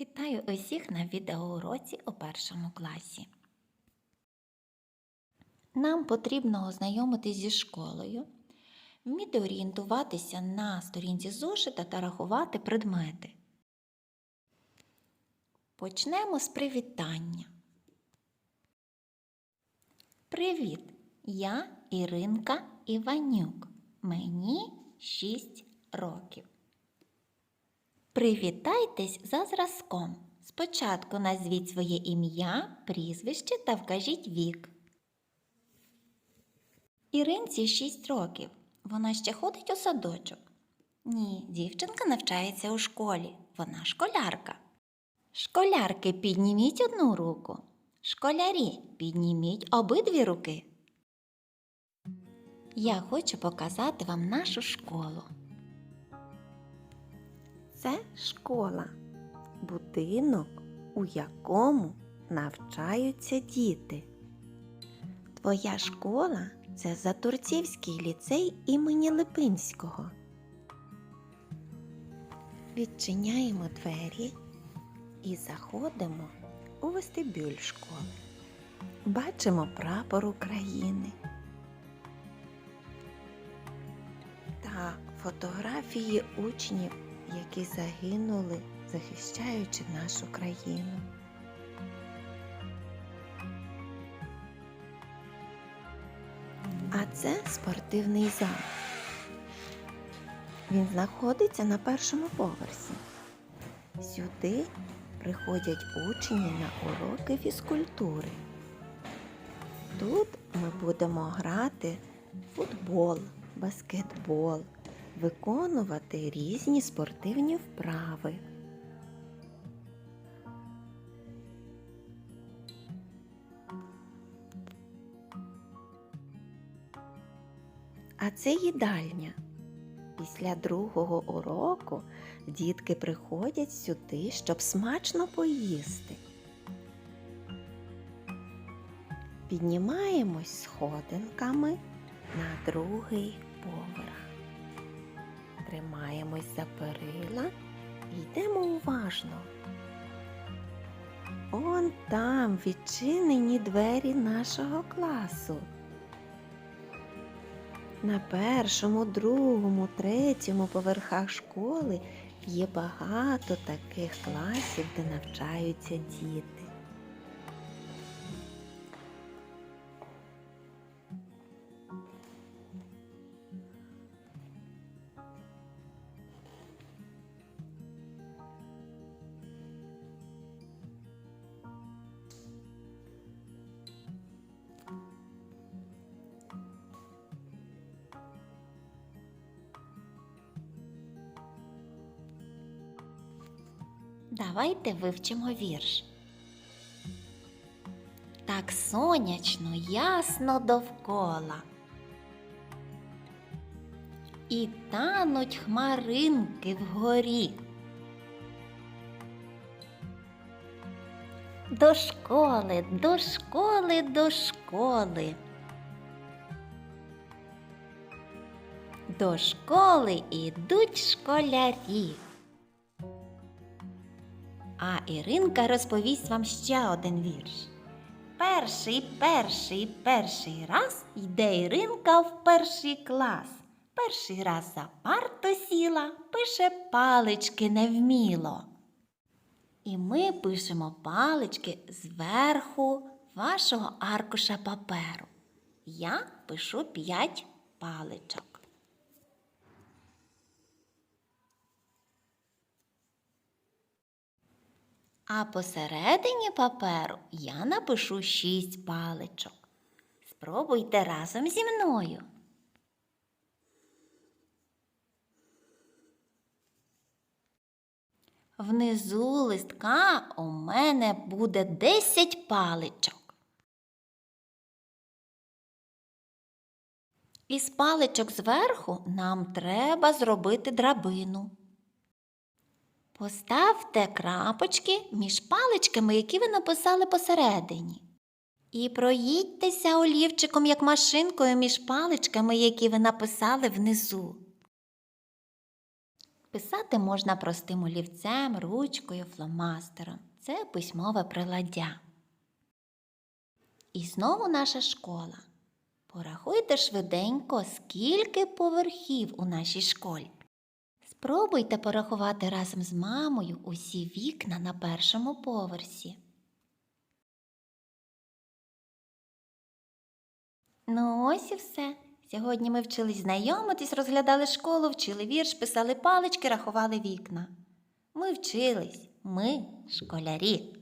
Вітаю усіх на відеоуроці у першому класі. Нам потрібно ознайомитись зі школою, вміти орієнтуватися на сторінці зошита та рахувати предмети. Почнемо з привітання. Привіт! Я Іринка Іванюк. Мені 6 років. Привітайтесь за зразком. Спочатку назвіть своє ім'я, прізвище та вкажіть вік. Іринці 6 років. Вона ще ходить у садочок. Ні, дівчинка навчається у школі. Вона школярка. Школярки, підніміть одну руку. Школярі, підніміть обидві руки. Я хочу показати вам нашу школу. Це школа, будинок, у якому навчаються діти. Твоя школа це Затурцівський ліцей імені Липинського. Відчиняємо двері і заходимо у вестибюль школи. Бачимо прапор України та фотографії учнів які загинули, захищаючи нашу країну. А це спортивний зал. Він знаходиться на першому поверсі. Сюди приходять учні на уроки фізкультури. Тут ми будемо грати футбол, баскетбол, виконувати різні спортивні вправи. А це їдальня. Після другого уроку дітки приходять сюди, щоб смачно поїсти. Піднімаємось сходинками на другий поверх. Тримаємось за перила і йдемо уважно. Он там відчинені двері нашого класу. На першому, другому, третьому поверхах школи є багато таких класів, де навчаються діти. Давайте вивчимо вірш. Так сонячно, ясно довкола. І тануть хмаринки вгорі. До школи, до школи, до школи. До школи ідуть школярі. А Іринка розповість вам ще один вірш. Перший, перший, перший раз йде Іринка в перший клас. Перший раз за парту сіла, пише палички невміло. І ми пишемо палички зверху вашого аркуша паперу. Я пишу п'ять паличок. А посередині паперу я напишу шість паличок. Спробуйте разом зі мною. Внизу листка у мене буде десять паличок. Із паличок зверху нам треба зробити драбину. Поставте крапочки між паличками, які ви написали посередині. І проїдьтеся олівчиком як машинкою між паличками, які ви написали внизу. Писати можна простим олівцем, ручкою, фломастером. Це письмове приладдя. І знову наша школа. Порахуйте швиденько, скільки поверхів у нашій школі. Спробуйте порахувати разом з мамою усі вікна на першому поверсі. Ну, ось і все. Сьогодні ми вчились знайомитись, розглядали школу, вчили вірш, писали палички, рахували вікна. Ми вчились, ми школярі.